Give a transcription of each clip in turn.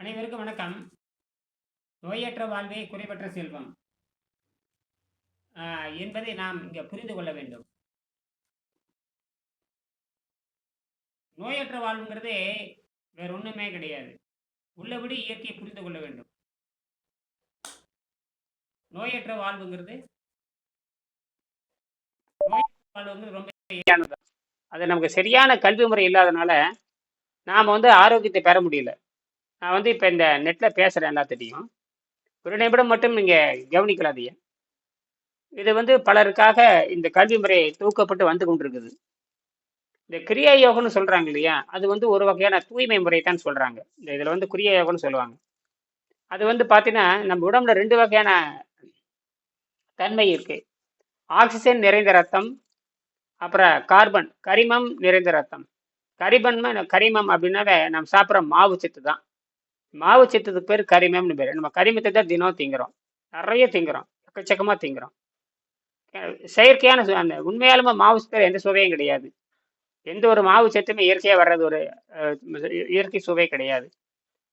அனைவருக்கும் வணக்கம். நோயற்ற வாழ்வே குறைவற்ற செல்வம். ஆஹ், என்பதை நாம் இங்கே புரிந்து கொள்ள வேண்டும். நோயற்ற வாழ்வுங்கிறது வேற ஒண்ணுமே கிடையாது. உள்ளபடி இயற்கையை புரிந்து கொள்ள வேண்டும். நோயற்ற வாழ்வுங்கிறது நோயற்ற வாழ்வுங்கிறது ரொம்ப இயற்கையானது அது நமக்கு சரியான கல்வி முறை இல்லாதனால நாம் வந்து ஆரோக்கியத்தை பெற முடியல. நான் வந்து இப்போ இந்த நெட்டில் பேசுகிறேன் எல்லாத்திட்டையும் ஒரு நிமிடம் மட்டும் நீங்கள் கவனிக்கலாதீங்க. இது வந்து பலருக்காக இந்த கல்வி முறை தூக்கப்பட்டு வந்து கொண்டிருக்குது. இந்த கிரியா யோகம்னு சொல்கிறாங்க இல்லையா? அது வந்து ஒரு வகையான தூய்மை முறை தான் சொல்கிறாங்க இந்த இதில் வந்து கிரியா யோகம்னு சொல்லுவாங்க. அது வந்து பார்த்தீங்கன்னா நம்ம உடம்புல ரெண்டு வகையான தன்மை இருக்குது ஆக்சிஜன் நிறைந்த ரத்தம் அப்புறம் கார்பன் கரிமம் நிறைந்த ரத்தம். கரிபன்ம கரிமம் அப்படின்னாவே நம்ம சாப்பிட்ற மாவு சத்து தான். மாவு சத்துக்கு பேர் கரிமம்னு பேர். நம்ம கரிமத்தை தான் தினம் திங்குறோம். நிறைய திங்குறோம். எக்கச்சக்கமாக திங்குறோம். செயற்கையான அந்த உண்மையாலுமே மாவு சத்து எந்த சுவையும் கிடையாது. எந்த ஒரு மாவு சத்துமே இயற்கையாக வர்றது ஒரு இயற்கை சுவை கிடையாது.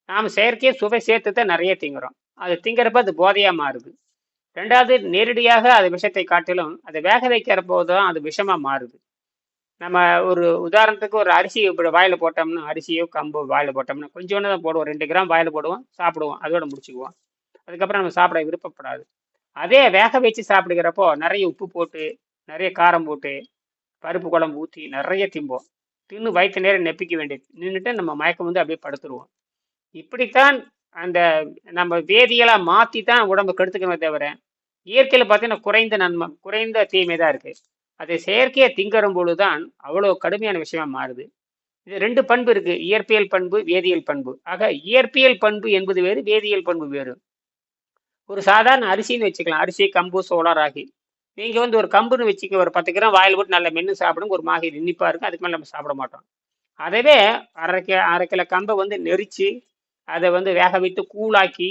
நாம் செயற்கையாக சுவை சேர்த்து தான் நிறைய திங்குறோம். அது திங்கிறப்ப அது போதையாக மாறுது. ரெண்டாவது நேரடியாக அது விஷத்தை காட்டிலும் அதை வேக வைக்கிற போது தான் அது விஷமாக மாறுது. நம்ம ஒரு உதாரணத்துக்கு ஒரு அரிசி இப்படி வாயில் போட்டோம்னா அரிசியோ கம்போ வாயில் போட்டோம்னா கொஞ்சோண்டு தான் போடுவோம். ரெண்டு கிராம் வாயில் போடுவோம் சாப்பிடுவோம். அதோட முடிச்சுக்குவோம். அதுக்கப்புறம் நம்ம சாப்பிட விருப்பப்படாது. அதே வேக வச்சு சாப்பிடுகிறப்போ நிறைய உப்பு போட்டு நிறைய காரம் போட்டு பருப்பு குழம்பு ஊற்றி நிறைய திம்போம். தின்னு வயிற்று நேரம் நெப்பிக்க வேண்டியது. நின்றுட்டு நம்ம மயக்கம் வந்து அப்படியே படுத்துருவோம். இப்படித்தான் அந்த நம்ம வேதியெல்லாம் மாற்றி தான் உடம்பு கெடுத்துக்கணுமே தவிர இயற்கையில் பார்த்தீங்கன்னா குறைந்த நன்மை குறைந்த தீமை தான் இருக்குது அதை செயற்கையை திங்கறும் பொழுதுதான் அவ்வளோ கடுமையான விஷயமா மாறுது. இது ரெண்டு பண்பு இருக்கு. இயற்பியல் பண்பு வேதியியல் பண்பு. ஆக இயற்பியல் பண்பு என்பது வேறு வேதியியல் பண்பு வேறு. ஒரு சாதாரண அரிசின்னு வச்சுக்கலாம். அரிசி கம்பு சோளம் ராகி. நீங்கள் வந்து ஒரு கம்புன்னு வச்சுக்க ஒரு பத்து கிராம் வாயில் போட்டு நல்ல மென்று சாப்பிடும் ஒரு மாகி நின்னிப்பாக இருக்கும் அதுக்கு மேலே நம்ம சாப்பிட மாட்டோம். அதவே அரை கி அரை கிலோ கம்பை வந்து நெரிச்சு அதை வந்து வேக வைத்து கூழாக்கி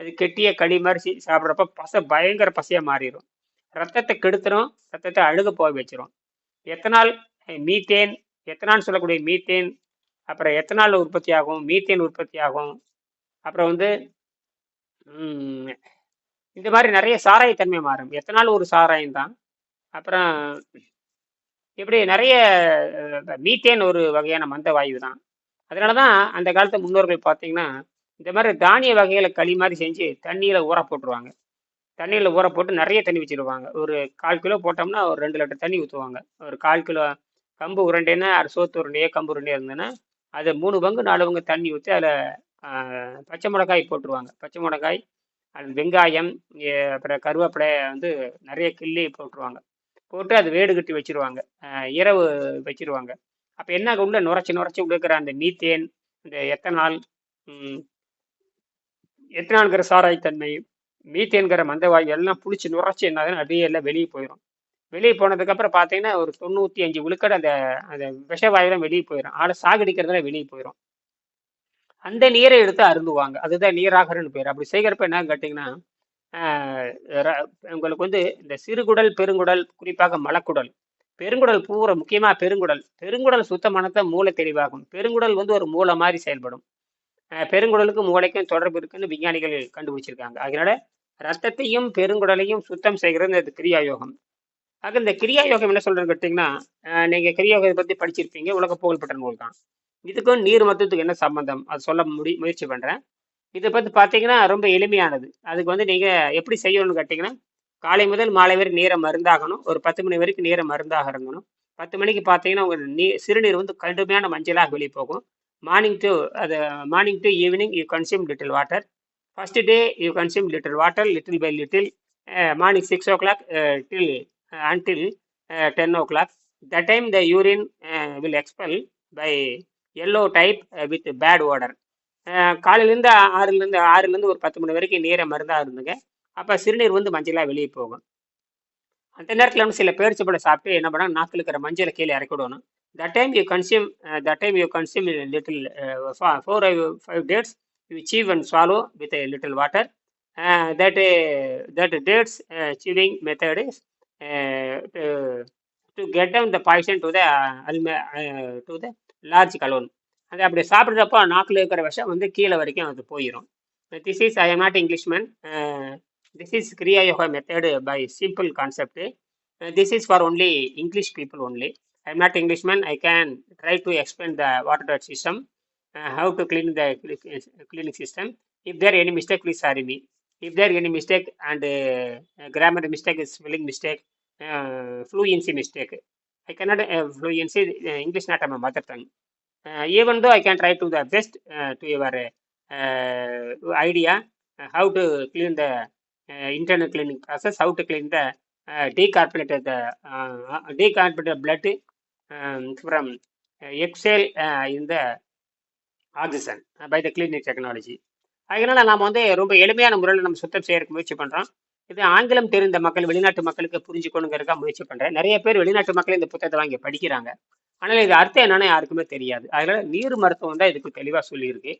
அது கெட்டிய களி மாதிரி சாப்பிட்றப்ப பசை பயங்கர பசையாக மாறிடும் ரத்தத்தை கெடுத்துரும் ரத்தத்தை அழுக போக வச்சிரும். எத்தனால் மீத்தேன் எத்தனான்னு சொல்லக்கூடிய மீத்தேன் அப்புறம் எத்தனால் உற்பத்தி ஆகும் மீத்தேன் உற்பத்தி ஆகும் அப்புறம் வந்து இந்த மாதிரி நிறைய சாராயத்தன்மை மாறும். எத்தனால் ஒரு சாராயம் தான். அப்புறம் இப்படி நிறைய மீத்தேன் ஒரு வகையான மந்த வாயு தான். அதனால தான் அந்த காலத்து முன்னோர்கள் பார்த்தீங்கன்னா இந்த மாதிரி தானிய வகைகளை களி மாதிரி செஞ்சு தண்ணியில் ஊற போட்டுருவாங்க. தண்ணியில் ஊற போட்டு நிறைய தண்ணி வச்சுருவாங்க. ஒரு கால் கிலோ போட்டோம்னா ஒரு ரெண்டு லிட்டர் தண்ணி ஊற்றுவாங்க ஒரு கால் கிலோ கம்பு உருண்டைன்னா அரை சோத்து உருண்டையே கம்பு உருண்டையோ இருந்ததுன்னா அதை மூணு பங்கு நாலு பங்கு தண்ணி ஊற்றி அதில் பச்சை மிளகாய் போட்டுருவாங்க. பச்சை மிளகாய் அது வெங்காயம் அப்புறம் கருவேப்பிலை வந்து நிறைய கிள்ளி போட்டுருவாங்க. போட்டு அது வேடு கட்டி வச்சிருவாங்க. இரவு வச்சிருவாங்க. அப்போ என்ன உள்ள நுரைச்சி நுரைச்சி உள்ள அந்த மீத்தேன் இந்த எத்தனால் ம், எத்தனால்ங்கிற சாராயத்தன்மை மீத்தேன்கிற மந்தவாயு எல்லாம் புளிச்சு நுரைச்சி என்னதுன்னு அப்படியே எல்லாம் வெளியே போயிடும் வெளியே போனதுக்கப்புறம் பார்த்தீங்கன்னா ஒரு தொண்ணூற்றி அஞ்சு விழுக்கடை அந்த அந்த விஷவாயுலாம் வெளியே போயிடும் ஆளை சாகடிக்கிறதுல வெளியே போயிடும் அந்த நீரை எடுத்து அருந்துவாங்க. அதுதான் நீராகரன்னு பேர். அப்படி செய்கிறப்ப என்ன கேட்டிங்கன்னா ர- உங்களுக்கு வந்து இந்த சிறுகுடல் பெருங்குடல் குறிப்பாக மலக்குடல். பெருங்குடல் பூரா முக்கியமாக பெருங்குடல். பெருங்குடல் சுத்தமானதான் மூளை தெளிவாகும். பெருங்குடல் வந்து ஒரு மூளை மாதிரி செயல்படும். பெருங்குடலுக்கும் மூளைக்கும் தொடர்பு இருக்குன்னு விஞ்ஞானிகள் கண்டுபிடிச்சிருக்காங்க. அதனால ரத்தத்தையும் பெருங்குடலையும் சுத்தம் செய்கிறது இந்த கிரியா யோகம் ஆக இந்த கிரியா யோகம் என்ன சொல்றேன்னு கேட்டிங்கன்னா நீங்கள் நீங்க கிரியா யோகத்தை பத்தி படிச்சிருப்பீங்க உலக புகழ்பெற்ற நூல் தான். இதுக்கும் நீர் மருத்துவத்துக்கு என்ன சம்பந்தம்? அது சொல்ல முடி முயற்சி பண்றேன். இதை பத்தி பார்த்தீங்கன்னா ரொம்ப எளிமையானது. அதுக்கு வந்து நீங்க எப்படி செய்யணும்னு கேட்டிங்கன்னா காலை முதல் மாலை வரை நீரை மருந்தாகணும். ஒரு பத்து மணி வரைக்கும் நீரை மருந்தாக இருங்கணும் பத்து மணிக்கு பார்த்தீங்கன்னா உங்க நீ சிறுநீர் வந்து கடுமையான மஞ்சளாக வெளியே போகும். மார்னிங் டு அது morning to evening you consume little water first day you consume little water little by little morning six o'clock till uh, until uh, 10 o'clock. That time the urine uh, will expel by yellow type uh, with bad odor. Uh, ah காலையிலேருந்து ஆறுலேருந்து ஆறுலேருந்து ஒரு பத்து மணி வரைக்கும் நீரை மருந்தாக இருந்துங்க. அப்போ சிறுநீர் வந்து மஞ்சளாக வெளியே போகும். அந்த நேரத்தில் வந்து சில பேரிச்சம்பழம் சாப்பிட்டு என்ன பண்ணால் நாக்கில் இருக்கிற மஞ்சளை கீழே இறக்கி விடணும் that time you consume that time you consume little four five dates you chew and swallow with a little water. Uh, that uh, that dates uh, chewing method is uh, to, to get down the poison to the uh, alma- uh, to the large colon. அது அப்படி சாப்பிட்றப்போ நாக்கில் இருக்கிற விஷம் வந்து கீழே வரைக்கும் அது போயிடும் this is I am not Englishman this is Kriya Yoga method by simple concept this is for only English people only I am not Englishman. I can try to explain the water dot system, uh, how to clean the uh, cleaning system. If there any mistake, please sorry me. If there any mistake and uh, grammar mistake, spelling mistake, uh, fluency mistake, I cannot uh, fluency uh, English not my mother tongue. Uh, even though I can try to the best uh, to your uh, uh idea uh, how to clean the uh, internal cleaning process, how to clean the uh, decarbonated the uh, decarbonated blood from exhale இந்த oxygen by the clinic technology அதனால் அதனால நாம் வந்து ரொம்ப எளிமையான முறையில் நம்ம சுத்தம் செய்யறதுக்கு முயற்சி பண்ணுறோம் இது ஆங்கிலம் தெரிந்த மக்கள் வெளிநாட்டு மக்களுக்கு புரிஞ்சுக்கணுங்கிறதுக்காக முயற்சி பண்ணுறேன் நிறைய பேர் வெளிநாட்டு மக்கள் இந்த புத்தகத்தை வாங்கி படிக்கிறாங்க. ஆனால் இது அர்த்தம் என்னன்னு யாருக்குமே தெரியாது. அதனால் நீர் மருத்துவம் தான் இதுக்கு தெளிவாக சொல்லியிருக்கு.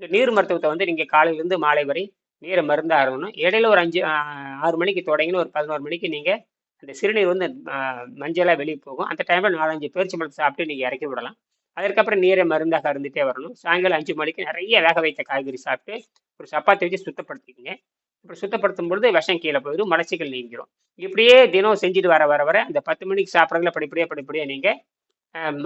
இந்த நீர் மருத்துவத்தை வந்து நீங்கள் காலையிலேருந்து மாலை வரை நீரை மருந்தாக இருக்கணும் இடையில ஒரு அஞ்சு ஆறு மணிக்கு தொடங்கினு ஒரு பதினோரு மணிக்கு நீங்கள் அந்த சிறுநீர் வந்து மஞ்சளாக வெளியே போகும். அந்த டைமில் நாலஞ்சு பேரிச்சி பழத்தை சாப்பிட்டு நீங்கள் இறக்கி விடலாம். அதற்கப்புறம் நீரை மருந்தாக இருந்துகிட்டே வரணும். சாயங்காலம் அஞ்சு மணிக்கு நிறைய வேக வைத்த காய்கறி சாப்பிட்டு ஒரு சப்பாத்தி வச்சு சுத்தப்படுத்திக்கங்க. இப்படி சுத்தப்படுத்தும் பொழுது விஷம் கீழே போயிடும் மலச்சிக்கல் நீங்கிடும் இப்படியே தினம் செஞ்சுட்டு வர வர வர அந்த பத்து மணிக்கு சாப்பிட்றதுல படிப்படியாக படிப்படியாக நீங்கள்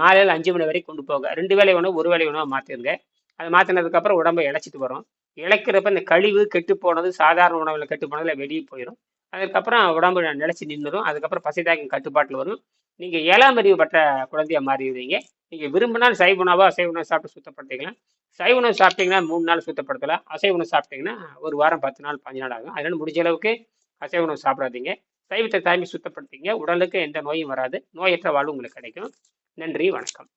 மாலையில் அஞ்சு மணி வரைக்கும் கொண்டு போங்க. ரெண்டு வேலை உணவு ஒரு வேளை உணவு மாற்றிடுங்க அது மாற்றினதுக்கப்புறம் உடம்பை இழைச்சிட்டு வரும். இழைக்கிறப்ப இந்த கழிவு கெட்டு போனது சாதாரண உணவில் கெட்டு போனதில் வெளியே போயிடும் அதுக்கப்புறம் உடம்பு நிலச்சி நின்றுடும் அதுக்கப்புறம் பசிதாக்கம் கட்டுப்பாட்டில் வரும். நீங்கள் ஏழாம் அறிவு பட்ட குழந்தையாக மாறிடுவீங்க நீங்கள் விரும்பினால் சைவ உணவாக அசைவ உணவு சாப்பிட்டு சுத்தப்படுத்திக்கலாம். சைவ உணவு சாப்பிட்டீங்கன்னா மூணு நாள் சுத்தப்படுத்தலாம். அசைவ உணவு சாப்பிட்டீங்கன்னா ஒரு வாரம் பத்து நாள் பதினஞ்சு நாள் ஆகும். அதனால முடிஞ்ச அளவுக்கு அசைவ உணவு சாப்பிடாதீங்க. சைவத்தை தாய்மை சுத்தப்படுத்திங்க உடலுக்கு எந்த நோயும் வராது. நோயற்ற வாழ்வு உங்களுக்கு கிடைக்கும். நன்றி வணக்கம்.